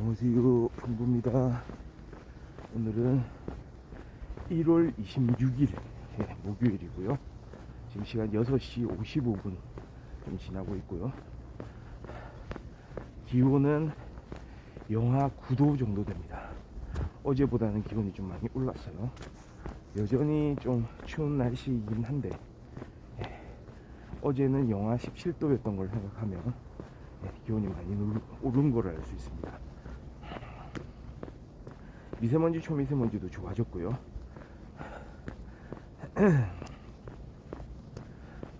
안녕하세요 풍부입니다. 오늘은 1월 26일 예, 목요일이고요. 지금 시간 6시 55분 좀 지나고 있고요. 기온은 영하 9도 정도 됩니다. 어제보다는 기온이 좀 많이 올랐어요. 여전히 좀 추운 날씨이긴 한데 예, 어제는 영하 17도였던 걸 생각하면 예, 기온이 많이 오른 걸 알 수 있습니다. 미세먼지, 초미세먼지도 좋아졌고요.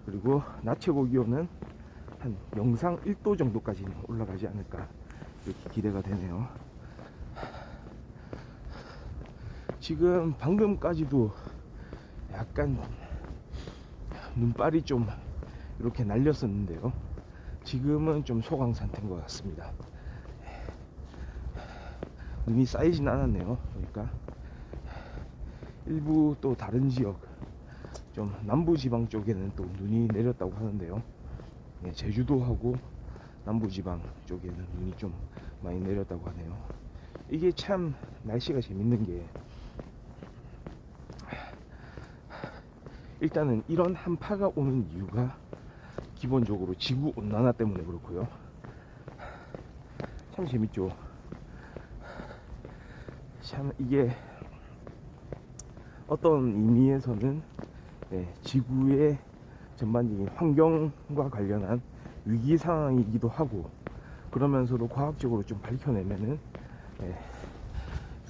그리고 낮 최고 기온은 한 영상 1도 정도까지는 올라가지 않을까 이렇게 기대가 되네요. 지금 방금까지도 약간 눈발이 좀 이렇게 날렸었는데요. 지금은 좀 소강 상태인 것 같습니다. 눈이 쌓이진 않았네요. 보니까 일부 또 다른 지역 좀 남부 지방 쪽에는 또 눈이 내렸다고 하는데요. 예, 제주도하고 남부 지방 쪽에는 눈이 좀 많이 내렸다고 하네요. 이게 참 날씨가 재밌는 게 일단은 이런 한파가 오는 이유가 기본적으로 지구 온난화 때문에 그렇고요. 참 재밌죠. 참 이게 어떤 의미에서는 네, 지구의 전반적인 환경과 관련한 위기 상황이기도 하고 그러면서도 과학적으로 좀 밝혀내면은 네,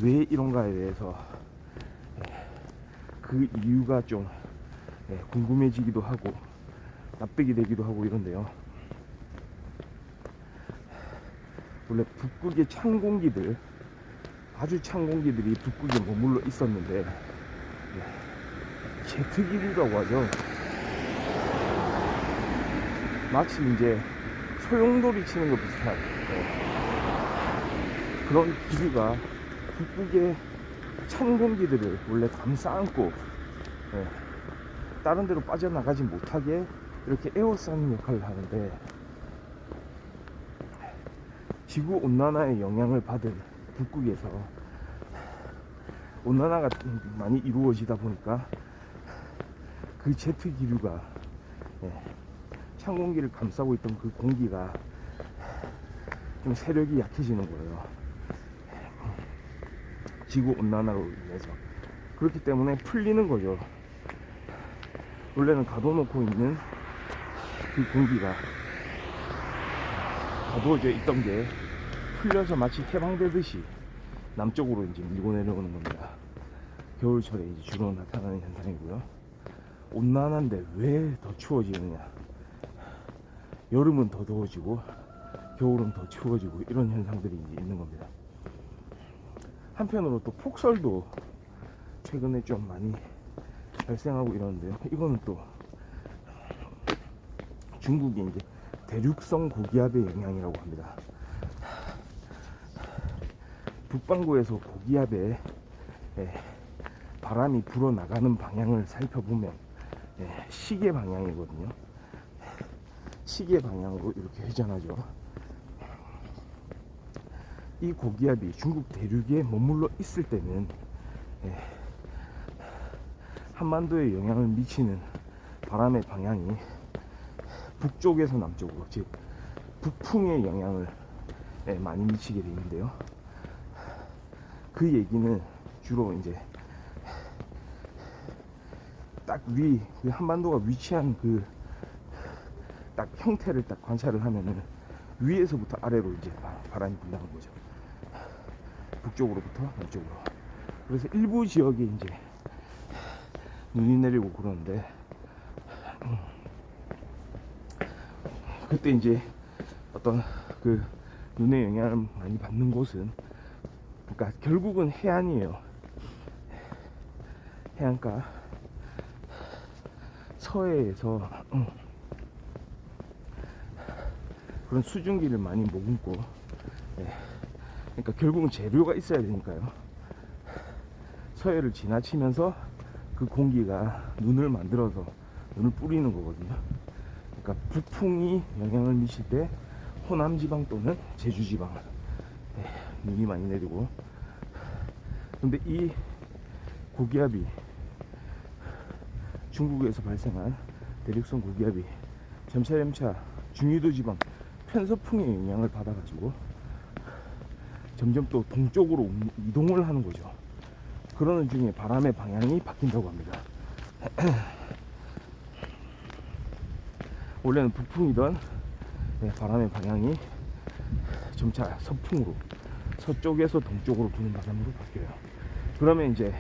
왜 이런가에 대해서 네, 그 이유가 좀 네, 궁금해지기도 하고 납득이 되기도 하고 이런데요. 원래 북극의 찬 공기들, 아주 찬 공기들이 북극에 머물러 있었는데, 예, 제트기류라고 하죠. 마치 이제 소용돌이 치는 것 비슷한 예, 그런 기류가 북극의 찬 공기들을 원래 감싸 안고 예, 다른 데로 빠져나가지 못하게 이렇게 에워싸는 역할을 하는데 지구 온난화의 영향을 받은 북극에서 온난화가 많이 이루어지다 보니까 그 제트 기류가 예, 찬 공기를 감싸고 있던 그 공기가 좀 세력이 약해지는 거예요. 지구 온난화로 인해서 그렇기 때문에 풀리는 거죠. 원래는 가둬놓고 있는 그 공기가 가두어져 있던 게 풀려서 마치 해방되듯이 남쪽으로 이제 밀고 내려오는 겁니다. 겨울철에 이제 주로 나타나는 현상이고요. 온난화인데 왜 더 추워지느냐? 여름은 더 더워지고 겨울은 더 추워지고 이런 현상들이 있는 겁니다. 한편으로 또 폭설도 최근에 좀 많이 발생하고 이러는데요. 이거는 또 중국의 이제 대륙성 고기압의 영향이라고 합니다. 북반구에서 고기압에 예, 바람이 불어 나가는 방향을 살펴보면 예, 시계 방향이거든요. 시계 방향으로 이렇게 회전하죠. 이 고기압이 중국 대륙에 머물러 있을 때는 예, 한반도에 영향을 미치는 바람의 방향이 북쪽에서 남쪽으로 즉 북풍의 영향을 예, 많이 미치게 되는데요. 그 얘기는 주로 이제 딱 위, 그 한반도가 위치한 그 딱 형태를 딱 관찰을 하면은 위에서부터 아래로 이제 바- 바람이 분다는 거죠. 북쪽으로부터 남쪽으로. 그래서 일부 지역에 이제 눈이 내리고 그러는데 음, 그때 이제 어떤 그 눈의 영향을 많이 받는 곳은 그러니까 결국은 해안이에요. 해안가 서해에서 음, 그런 수증기를 많이 머금고 예, 그러니까 결국은 재료가 있어야 되니까요. 서해를 지나치면서 그 공기가 눈을 만들어서 눈을 뿌리는 거거든요. 그러니까 북풍이 영향을 미칠 때 호남 지방 또는 제주 지방 예, 눈이 많이 내리고 근데 이 고기압이 중국에서 발생한 대륙성 고기압이 점차점차 중위도 지방 편서풍의 영향을 받아가지고 점점 또 동쪽으로 움- 이동을 하는 거죠. 그러는 중에 바람의 방향이 바뀐다고 합니다. 원래는 북풍이던 네, 바람의 방향이 점차 서풍으로 서쪽에서 동쪽으로 부는 바람으로 바뀌어요. 그러면 이제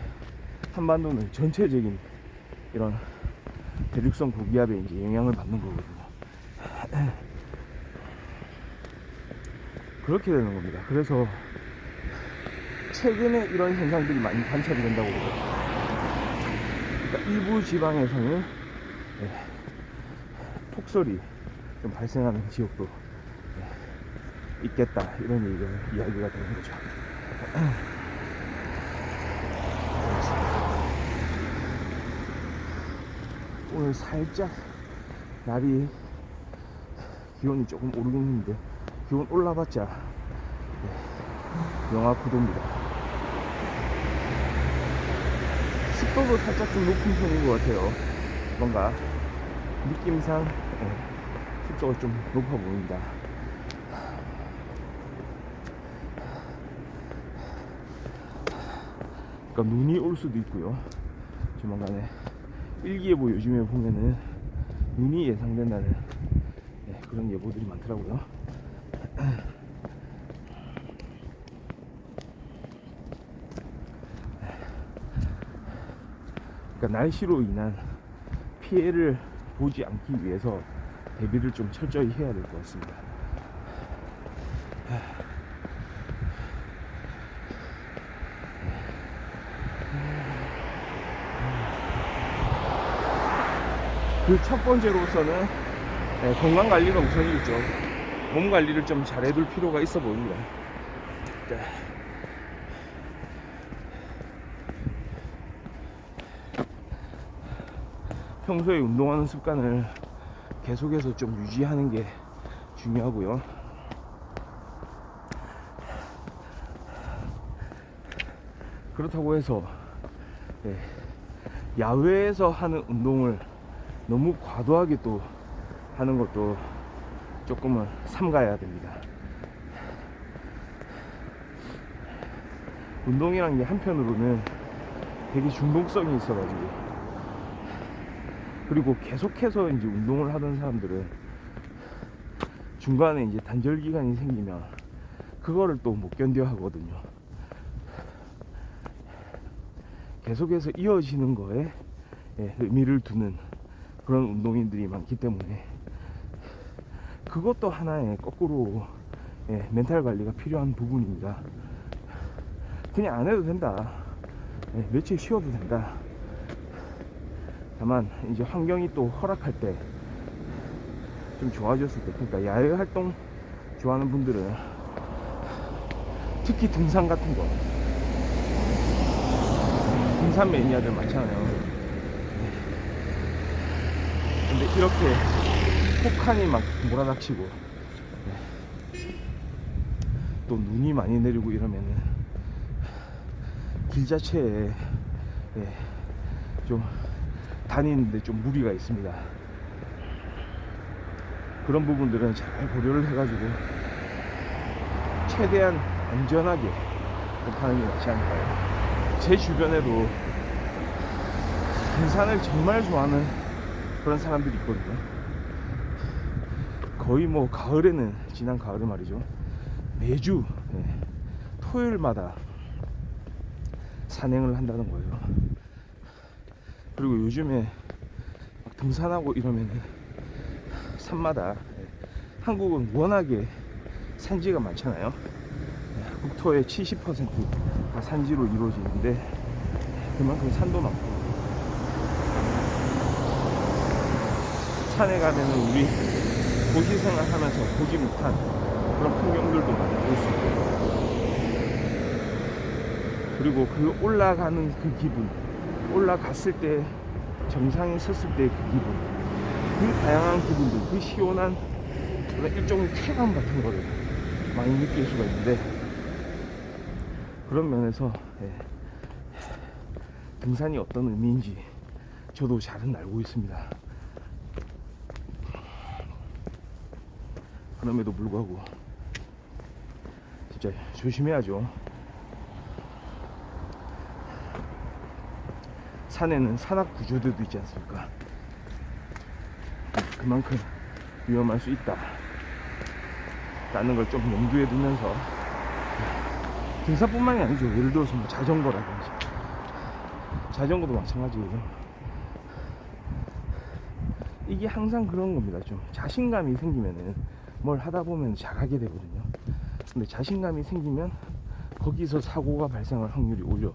한반도는 전체적인 이런 대륙성 고기압에 이제 영향을 받는 거거든요. 그렇게 되는 겁니다. 그래서 최근에 이런 현상들이 많이 관찰이 된다고 그래요. 그러니까 일부 지방에서는 예, 폭설이 좀 발생하는 지역도 예, 있겠다 이런 얘기가, 이야기가 되는 거죠. 오늘 살짝 날이 기온이 조금 오르긴 했는데 기온 올라봤자 예, 영하 9도입니다. 습도도 살짝 좀 높은 편인 것 같아요. 뭔가 느낌상 예, 습도가 좀 높아 보입니다. 그러니까 눈이 올 수도 있고요. 조만간에 일기예보 요즘에 보면은 눈이 예상된다는 예, 그런 예보들이 많더라고요. 그러니까 날씨로 인한 피해를 보지 않기 위해서 대비를 좀 철저히 해야 될 것 같습니다. 그 첫 번째로서는 예, 건강 관리가 우선이겠죠. 몸 관리를 좀 잘해둘 필요가 있어 보입니다. 네. 평소에 운동하는 습관을 계속해서 좀 유지하는 게 중요하고요. 그렇다고 해서 예, 야외에서 하는 운동을 너무 과도하게 또 하는 것도 조금은 삼가야 됩니다. 운동이란 게 한편으로는 되게 중독성이 있어가지고 그리고 계속해서 이제 운동을 하던 사람들은 중간에 이제 단절 기간이 생기면 그거를 또 못 견뎌 하거든요. 계속해서 이어지는 거에 예, 의미를 두는 그런 운동인들이 많기 때문에 그것도 하나의 거꾸로 예, 멘탈 관리가 필요한 부분입니다. 그냥 안 해도 된다. 예, 며칠 쉬어도 된다. 다만 이제 환경이 또 허락할 때 좀 좋아졌을 때 그러니까 야외 활동 좋아하는 분들은 특히 등산 같은 거 등산 매니아들 많잖아요 근데 이렇게 폭한이 막 몰아닥치고 또 눈이 많이 내리고 이러면은 길 자체에 예, 좀 다니는데 좀 무리가 있습니다. 그런 부분들은 잘 고려를 해가지고 최대한 안전하게 하는 게 낫지 않을까요? 제 주변에도 등산을 정말 좋아하는 그런 사람들이 있거든요. 거의 뭐 가을에는 지난 가을에 말이죠. 매주 네, 토요일마다 산행을 한다는 거예요. 그리고 요즘에 막 등산하고 이러면은 산마다 예, 한국은 워낙에 산지가 많잖아요. 예, 국토의 70%가 산지로 이루어지는데 그만큼 산도 많고 산에 가면은 우리 도시 생활하면서 보지 못한 그런 풍경들도 많이 볼 수 있고 그리고 그 올라가는 그 기분 올라갔을 때 정상에 섰을 때 그 기분 그 다양한 기분들 그 시원한 그런 일종의 쾌감 같은 거를 많이 느낄 수가 있는데 그런 면에서 예, 등산이 어떤 의미인지 저도 잘은 알고 있습니다. 그럼에도 불구하고 진짜 조심해야죠. 산에는 산악 구조들도 있지 않습니까? 그만큼 위험할 수 있다. 라는 걸 좀 염두에 두면서 등산뿐만이 아니죠. 예를 들어서 뭐 자전거라든지 자전거도 마찬가지예요. 이게 항상 그런 겁니다. 좀 자신감이 생기면은 뭘 하다 보면 잘하게 되거든요. 근데 자신감이 생기면 거기서 사고가 발생할 확률이 오히려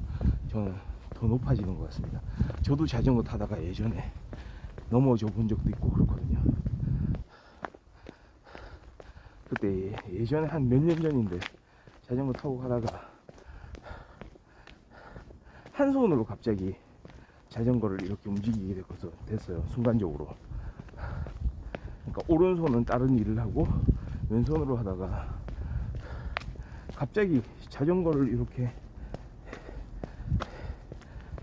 저는 더 높아지는 것 같습니다. 저도 자전거 타다가 예전에 넘어져 본 적도 있고 그렇거든요. 그때 예전에 한 몇 년 전인데 자전거 타고 가다가 한 손으로 갑자기 자전거를 이렇게 움직이게 됐어요. 순간적으로. 그러니까 오른손은 다른 일을 하고 왼손으로 하다가 갑자기 자전거를 이렇게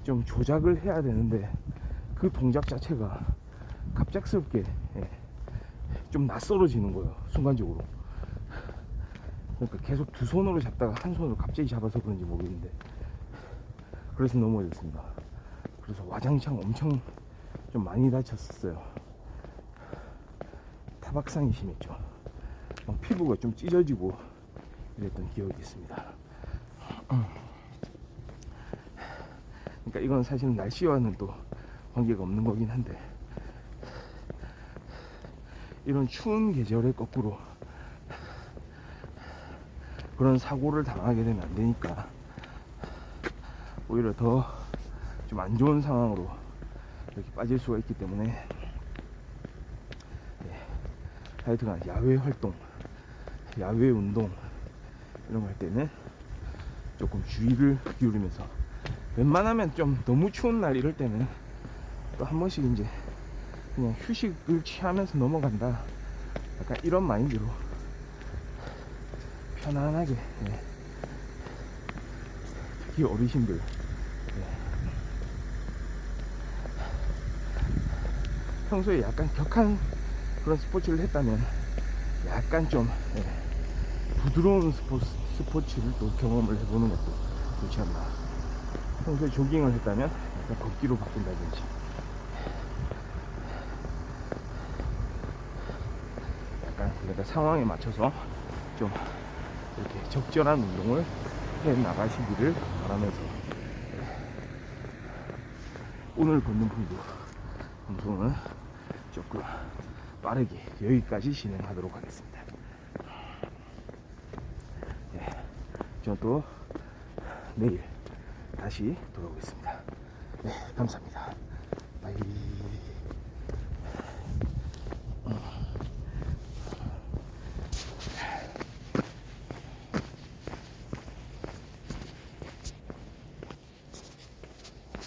좀 조작을 해야 되는데 그 동작 자체가 갑작스럽게 예, 좀 낯설어지는 거예요. 순간적으로. 그러니까 계속 두 손으로 잡다가 한 손으로 갑자기 잡아서 그런지 모르겠는데 그래서 넘어졌습니다. 그래서 와장창 엄청 좀 많이 다쳤었어요. 타박상이 심했죠. 막 피부가 좀 찢어지고 이랬던 기억이 있습니다. 그러니까 이건 사실은 날씨와는 또 관계가 없는 거긴 한데 이런 추운 계절에 거꾸로 그런 사고를 당하게 되면 안 되니까 오히려 더 좀 안 좋은 상황으로 이렇게 빠질 수가 있기 때문에 예, 하여튼간 야외 활동, 야외 운동 이런 거 할 때는 조금 주의를 기울이면서 웬만하면 좀 너무 추운 날 이럴 때는 또 한 번씩 이제 그냥 휴식을 취하면서 넘어간다 약간 이런 마인드로 편안하게 예. 특히 어르신들 예. 평소에 약간 격한 그런 스포츠를 했다면 약간 좀 예, 부드러운 스포츠, 스포츠를 또 경험을 해보는 것도 좋지 않나. 평소에 조깅을 했다면 약간 걷기로 바꾼다든지. 약간 그러니까 상황에 맞춰서 좀 이렇게 적절한 운동을 해 나가시기를 바라면서 예, 오늘 걷는 풀도 방송은 조금 빠르게 여기까지 진행하도록 하겠습니다. 예, 저는 또 내일 다시 돌아오겠습니다. 네, 감사합니다. 바이.